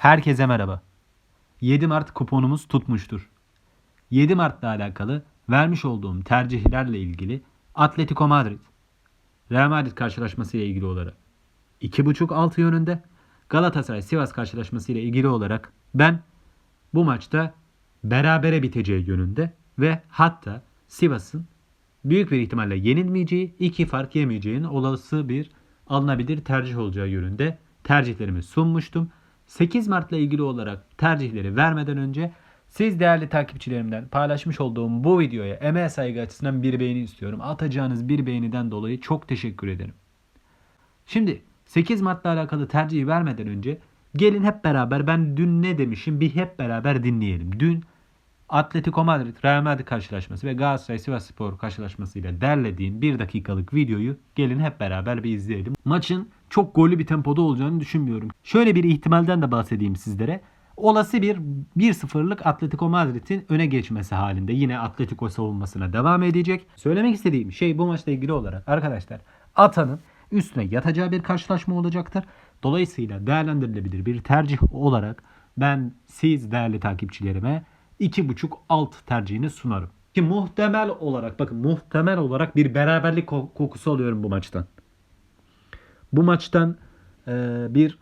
Herkese merhaba. 7 Mart kuponumuz tutmuştur. 7 Mart'la alakalı vermiş olduğum tercihlerle ilgili Atletico Madrid, Real Madrid karşılaşması ile ilgili olarak 2.5 altı yönünde Galatasaray Sivas karşılaşması ile ilgili olarak ben bu maçta berabere biteceği yönünde ve hatta Sivas'ın büyük bir ihtimalle yenilmeyeceği, iki fark yemeyeceğinin olası bir alınabilir tercih olacağı yönünde tercihlerimi sunmuştum. 8 Mart'la ilgili olarak tercihleri vermeden önce siz değerli takipçilerimden paylaşmış olduğum bu videoya emeğe saygı açısından bir beğeni istiyorum. Atacağınız bir beğeniden dolayı çok teşekkür ederim. Şimdi 8 Mart'la alakalı tercihi vermeden önce gelin hep beraber ben dün ne demişim bir hep beraber dinleyelim. Dün Atletico Madrid Real Madrid karşılaşması ve Galatasaray Sivasspor karşılaşmasıyla derlediğim bir dakikalık videoyu gelin hep beraber bir izleyelim. Maçın çok gollü bir tempoda olacağını düşünmüyorum. Şöyle bir ihtimalden de bahsedeyim sizlere. Olası bir 1-0'lık Atletico Madrid'in öne geçmesi halinde yine Atletico savunmasına devam edecek. Söylemek istediğim şey bu maçla ilgili olarak arkadaşlar Atan'ın üstüne yatacağı bir karşılaşma olacaktır. Dolayısıyla değerlendirilebilir bir tercih olarak ben siz değerli takipçilerime 2.5 alt tercihini sunarım. Ki muhtemel olarak bakın muhtemel olarak bir beraberlik ko- kokusu alıyorum bu maçtan. Bu maçtan e, bir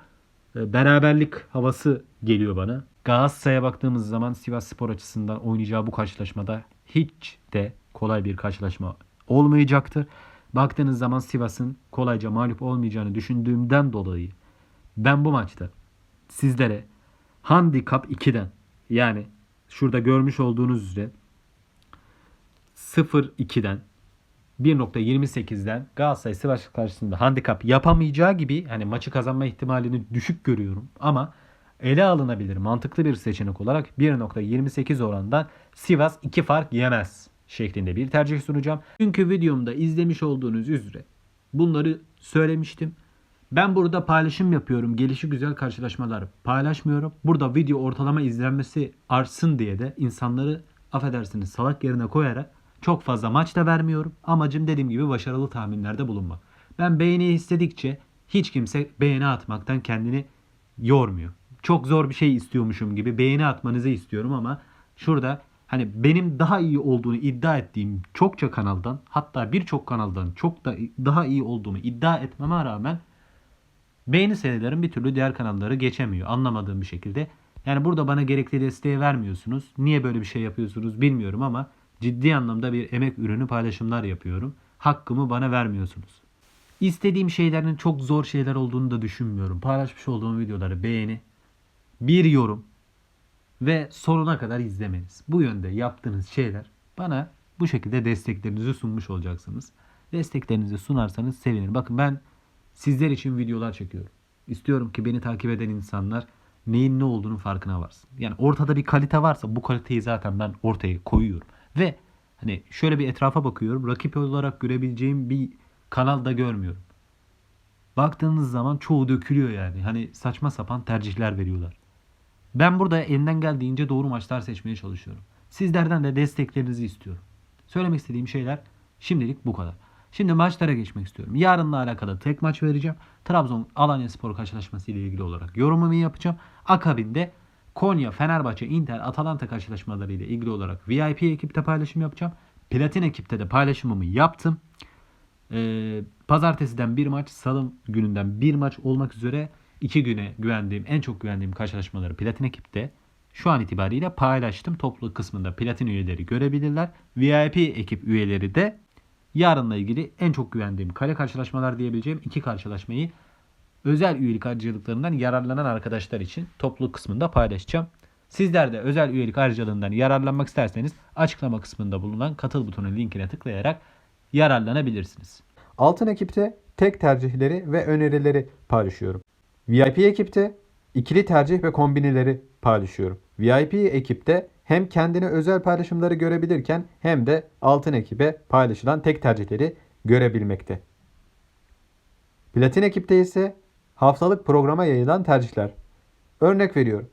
e, beraberlik havası geliyor bana. Galatasaray'a baktığımız zaman Sivas Spor açısından oynayacağı bu karşılaşmada hiç de kolay bir karşılaşma olmayacaktır. Baktığınız zaman Sivas'ın kolayca mağlup olmayacağını düşündüğümden dolayı ben bu maçta sizlere Handicap 2'den yani şurada görmüş olduğunuz üzere 0-2'den 1.28'den Galatasaray Sivas karşısında handikap yapamayacağı gibi hani maçı kazanma ihtimalini düşük görüyorum ama ele alınabilir mantıklı bir seçenek olarak 1.28 orandan Sivas 2 fark yemez şeklinde bir tercih sunacağım. Çünkü videomda izlemiş olduğunuz üzere bunları söylemiştim. Ben burada paylaşım yapıyorum. Gelişi güzel karşılaşmalar paylaşmıyorum. Burada video ortalama izlenmesi artsın diye de insanları affedersiniz salak yerine koyarak çok fazla maç da vermiyorum. Amacım dediğim gibi başarılı tahminlerde bulunmak. Ben beğeni istedikçe hiç kimse beğeni atmaktan kendini yormuyor. Çok zor bir şey istiyormuşum gibi beğeni atmanızı istiyorum ama şurada hani benim daha iyi olduğunu iddia ettiğim çokça kanaldan hatta birçok kanaldan çok da daha iyi olduğumu iddia etmeme rağmen beğeni sayılarım bir türlü diğer kanalları geçemiyor anlamadığım bir şekilde. Yani burada bana gerekli desteği vermiyorsunuz. Niye böyle bir şey yapıyorsunuz bilmiyorum ama ciddi anlamda bir emek ürünü paylaşımlar yapıyorum. Hakkımı bana vermiyorsunuz. İstediğim şeylerin çok zor şeyler olduğunu da düşünmüyorum. Paylaşmış olduğum videoları beğeni, bir yorum ve sonuna kadar izlemeniz. Bu yönde yaptığınız şeyler bana bu şekilde desteklerinizi sunmuş olacaksınız. Desteklerinizi sunarsanız sevinirim. Bakın ben sizler için videolar çekiyorum. İstiyorum ki beni takip eden insanlar neyin ne olduğunun farkına varsın. Yani ortada bir kalite varsa bu kaliteyi zaten ben ortaya koyuyorum. Ve hani şöyle bir etrafa bakıyorum. Rakip olarak görebileceğim bir kanal da görmüyorum. Baktığınız zaman çoğu dökülüyor yani. Hani saçma sapan tercihler veriyorlar. Ben burada elinden geldiğince doğru maçlar seçmeye çalışıyorum. Sizlerden de desteklerinizi istiyorum. Söylemek istediğim şeyler şimdilik bu kadar. Şimdi maçlara geçmek istiyorum. Yarınla alakalı tek maç vereceğim. Trabzon Alanya Spor karşılaşması ile ilgili olarak yorumumu yapacağım. Akabinde Konya, Fenerbahçe, Inter, Atalanta karşılaşmaları ile ilgili olarak VIP ekipte paylaşım yapacağım. Platin ekipte de paylaşımımı yaptım. Ee, pazartesiden bir maç, salı gününden bir maç olmak üzere iki güne güvendiğim, en çok güvendiğim karşılaşmaları Platin ekipte şu an itibariyle paylaştım. Toplu kısmında Platin üyeleri görebilirler. VIP ekip üyeleri de yarınla ilgili en çok güvendiğim kale karşılaşmalar diyebileceğim iki karşılaşmayı özel üyelik harcılıklarından yararlanan arkadaşlar için toplu kısmında paylaşacağım. Sizler de özel üyelik harcılığından yararlanmak isterseniz açıklama kısmında bulunan katıl butonu linkine tıklayarak yararlanabilirsiniz. Altın ekipte tek tercihleri ve önerileri paylaşıyorum. VIP ekipte ikili tercih ve kombinileri paylaşıyorum. VIP ekipte hem kendine özel paylaşımları görebilirken hem de altın ekibe paylaşılan tek tercihleri görebilmekte. Platin ekipte ise haftalık programa yayılan tercihler. Örnek veriyorum.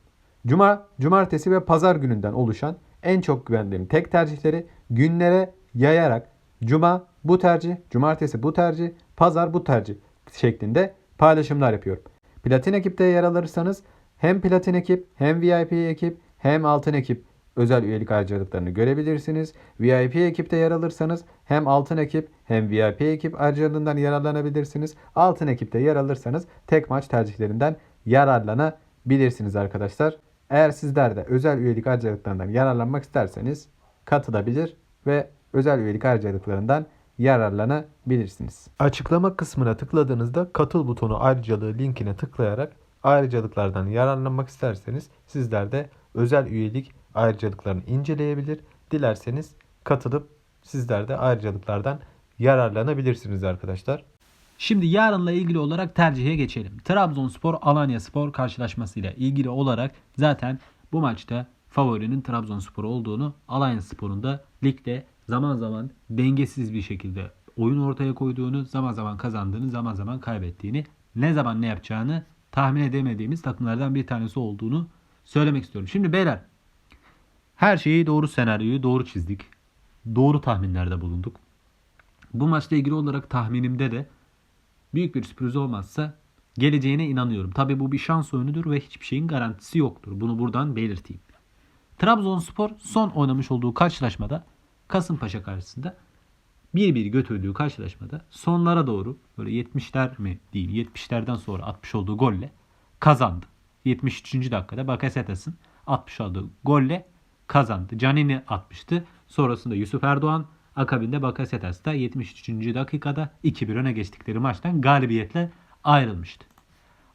Cuma, cumartesi ve pazar gününden oluşan en çok güvendiğim tek tercihleri günlere yayarak cuma bu tercih, cumartesi bu tercih, pazar bu tercih şeklinde paylaşımlar yapıyorum. Platin ekipte yer alırsanız hem platin ekip, hem VIP ekip, hem altın ekip özel üyelik ayrıcalıklarını görebilirsiniz. VIP ekipte yer alırsanız hem altın ekip hem VIP ekip ayrıcalığından yararlanabilirsiniz. Altın ekipte yer alırsanız tek maç tercihlerinden yararlanabilirsiniz arkadaşlar. Eğer sizler de özel üyelik ayrıcalıklarından yararlanmak isterseniz katılabilir ve özel üyelik ayrıcalıklarından yararlanabilirsiniz. Açıklama kısmına tıkladığınızda katıl butonu ayrıcalığı linkine tıklayarak ayrıcalıklardan yararlanmak isterseniz sizler de özel üyelik ayrıcalıklarını inceleyebilir. Dilerseniz katılıp sizler de ayrıcalıklardan yararlanabilirsiniz arkadaşlar. Şimdi yarınla ilgili olarak tercihe geçelim. Trabzonspor Alanya Spor karşılaşmasıyla ilgili olarak zaten bu maçta favorinin Trabzonspor olduğunu Alanya Spor'un da ligde zaman zaman dengesiz bir şekilde oyun ortaya koyduğunu, zaman zaman kazandığını, zaman zaman kaybettiğini, ne zaman ne yapacağını tahmin edemediğimiz takımlardan bir tanesi olduğunu söylemek istiyorum. Şimdi beyler her şeyi doğru senaryoyu doğru çizdik. Doğru tahminlerde bulunduk. Bu maçla ilgili olarak tahminimde de büyük bir sürpriz olmazsa geleceğine inanıyorum. Tabii bu bir şans oyunudur ve hiçbir şeyin garantisi yoktur. Bunu buradan belirteyim. Trabzonspor son oynamış olduğu karşılaşmada Kasımpaşa karşısında 1-1 götürdüğü karşılaşmada sonlara doğru böyle 70'ler mi değil 70'lerden sonra atmış olduğu golle kazandı. 73. dakikada Bakasetas'ın atmış olduğu golle kazandı. Canini atmıştı. Sonrasında Yusuf Erdoğan akabinde Bakasetas da 73. dakikada 2-1 öne geçtikleri maçtan galibiyetle ayrılmıştı.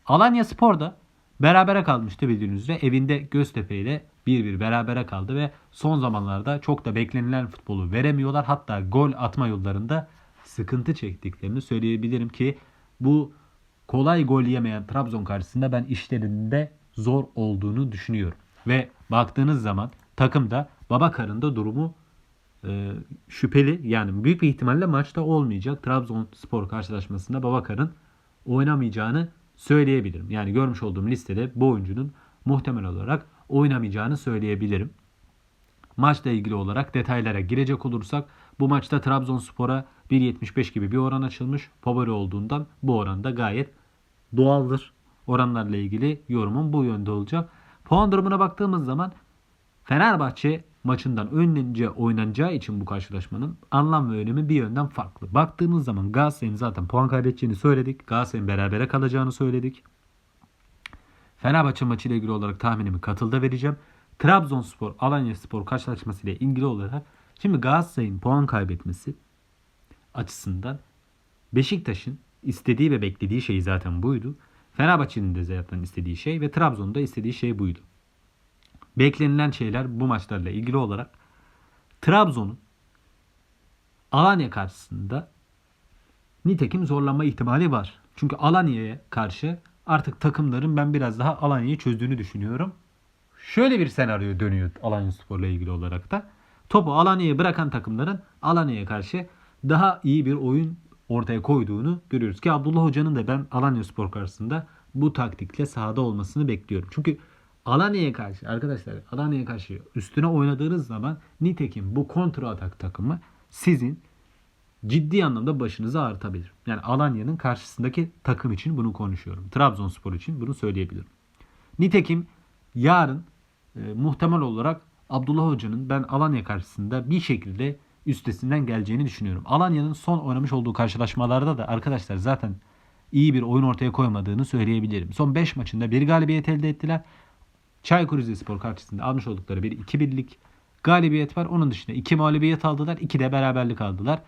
Alanya Spor da berabere kalmıştı bildiğiniz üzere. Evinde Göztepe ile 1-1 berabere kaldı ve son zamanlarda çok da beklenilen futbolu veremiyorlar. Hatta gol atma yollarında sıkıntı çektiklerini söyleyebilirim ki bu kolay gol yemeyen Trabzon karşısında ben işlerinde zor olduğunu düşünüyorum. Ve baktığınız zaman takımda Babakar'ın da durumu e, şüpheli. Yani büyük bir ihtimalle maçta olmayacak. Trabzonspor karşılaşmasında Babakar'ın oynamayacağını söyleyebilirim. Yani görmüş olduğum listede bu oyuncunun muhtemel olarak oynamayacağını söyleyebilirim. Maçla ilgili olarak detaylara girecek olursak bu maçta Trabzonspor'a 1.75 gibi bir oran açılmış. Favori olduğundan bu oran da gayet doğaldır. Oranlarla ilgili yorumum bu yönde olacak. Puan durumuna baktığımız zaman Fenerbahçe maçından önce oynanacağı için bu karşılaşmanın anlam ve önemi bir yönden farklı. Baktığımız zaman Galatasaray'ın zaten puan kaybedeceğini söyledik. Galatasaray'ın berabere kalacağını söyledik. Fenerbahçe maçı ile ilgili olarak tahminimi katılda vereceğim. Trabzonspor, Alanya Spor karşılaşması ile ilgili olarak şimdi Galatasaray'ın puan kaybetmesi açısından Beşiktaş'ın istediği ve beklediği şey zaten buydu. Fenerbahçe'nin de zaten istediği şey ve Trabzon'un da istediği şey buydu. Beklenilen şeyler bu maçlarla ilgili olarak Trabzon'un Alanya karşısında nitekim zorlanma ihtimali var. Çünkü Alanya'ya karşı artık takımların ben biraz daha Alanya'yı çözdüğünü düşünüyorum. Şöyle bir senaryo dönüyor Alanya Spor'la ilgili olarak da. Topu Alanya'ya bırakan takımların Alanya'ya karşı daha iyi bir oyun ortaya koyduğunu görüyoruz. Ki Abdullah Hoca'nın da ben Alanya Spor karşısında bu taktikle sahada olmasını bekliyorum. Çünkü Alanya'ya karşı arkadaşlar Alanya'ya karşı üstüne oynadığınız zaman nitekim bu kontra atak takımı sizin ciddi anlamda başınızı ağrıtabilir. Yani Alanya'nın karşısındaki takım için bunu konuşuyorum. Trabzonspor için bunu söyleyebilirim. Nitekim yarın e, muhtemel olarak Abdullah Hoca'nın ben Alanya karşısında bir şekilde üstesinden geleceğini düşünüyorum. Alanya'nın son oynamış olduğu karşılaşmalarda da arkadaşlar zaten iyi bir oyun ortaya koymadığını söyleyebilirim. Son 5 maçında bir galibiyet elde ettiler. Çaykur Rizespor karşısında almış oldukları bir 2-1'lik galibiyet var. Onun dışında 2 mağlubiyet aldılar. 2 de beraberlik aldılar.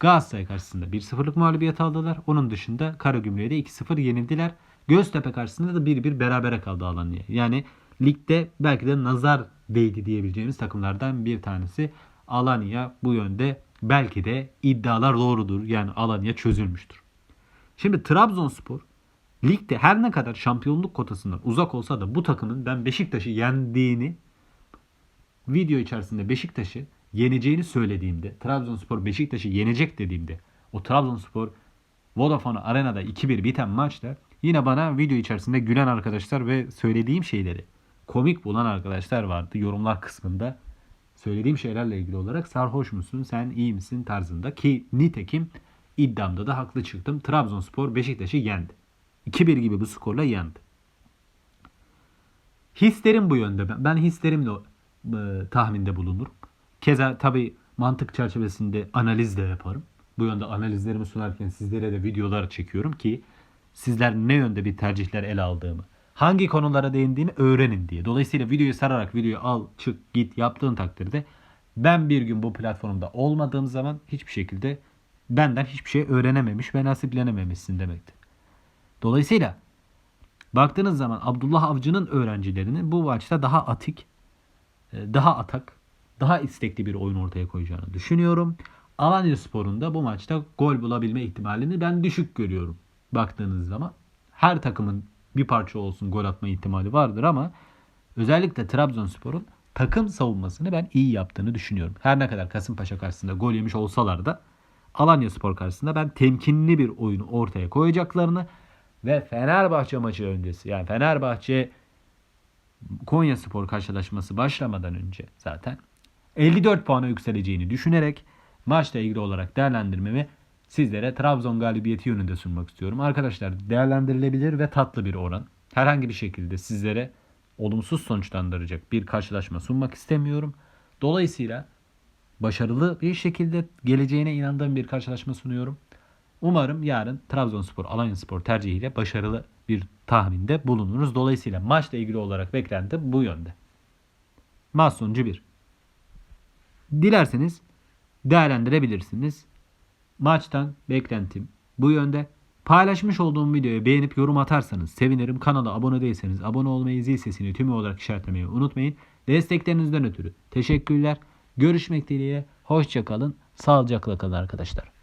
Galatasaray karşısında 1-0'lık mağlubiyet aldılar. Onun dışında Karagümrük'e de 2-0 yenildiler. Göztepe karşısında da 1-1 berabere kaldı Alanya. Yani ligde belki de nazar değdi diyebileceğimiz takımlardan bir tanesi. Alanya bu yönde belki de iddialar doğrudur. Yani Alanya çözülmüştür. Şimdi Trabzonspor ligde her ne kadar şampiyonluk kotasından uzak olsa da bu takımın ben Beşiktaş'ı yendiğini video içerisinde Beşiktaş'ı yeneceğini söylediğimde Trabzonspor Beşiktaş'ı yenecek dediğimde o Trabzonspor Vodafone Arena'da 2-1 biten maçta yine bana video içerisinde gülen arkadaşlar ve söylediğim şeyleri komik bulan arkadaşlar vardı yorumlar kısmında. Söylediğim şeylerle ilgili olarak sarhoş musun sen iyi misin tarzında ki nitekim iddiamda da haklı çıktım. Trabzonspor Beşiktaş'ı yendi. 2-1 gibi bu skorla yendi. Hislerim bu yönde. Ben, hislerimle e, tahminde bulunurum. Keza tabii mantık çerçevesinde analiz de yaparım. Bu yönde analizlerimi sunarken sizlere de videolar çekiyorum ki sizler ne yönde bir tercihler ele aldığımı, hangi konulara değindiğimi öğrenin diye. Dolayısıyla videoyu sararak videoyu al, çık, git yaptığın takdirde ben bir gün bu platformda olmadığım zaman hiçbir şekilde benden hiçbir şey öğrenememiş ve nasiplenememişsin demektir. Dolayısıyla baktığınız zaman Abdullah Avcı'nın öğrencilerinin bu maçta daha atik, e, daha atak, daha istekli bir oyun ortaya koyacağını düşünüyorum. Alanya Spor'un da bu maçta gol bulabilme ihtimalini ben düşük görüyorum. Baktığınız zaman her takımın bir parça olsun gol atma ihtimali vardır ama özellikle Trabzonspor'un takım savunmasını ben iyi yaptığını düşünüyorum. Her ne kadar Kasımpaşa karşısında gol yemiş olsalar da Alanya Spor karşısında ben temkinli bir oyunu ortaya koyacaklarını ve Fenerbahçe maçı öncesi yani Fenerbahçe Konya Spor karşılaşması başlamadan önce zaten 54 puana yükseleceğini düşünerek maçla ilgili olarak değerlendirmemi sizlere Trabzon galibiyeti yönünde sunmak istiyorum. Arkadaşlar değerlendirilebilir ve tatlı bir oran. Herhangi bir şekilde sizlere olumsuz sonuçlandıracak bir karşılaşma sunmak istemiyorum. Dolayısıyla başarılı bir şekilde geleceğine inandığım bir karşılaşma sunuyorum. Umarım yarın Trabzonspor Alanyaspor tercihiyle başarılı bir tahminde bulunuruz. Dolayısıyla maçla ilgili olarak beklentim bu yönde. Maç sonucu 1. Dilerseniz değerlendirebilirsiniz. Maçtan beklentim bu yönde. Paylaşmış olduğum videoyu beğenip yorum atarsanız sevinirim. Kanala abone değilseniz abone olmayı, zil sesini tümü olarak işaretlemeyi unutmayın. Desteklerinizden ötürü teşekkürler. Görüşmek dileğiyle. Hoşçakalın. Sağlıcakla kalın arkadaşlar.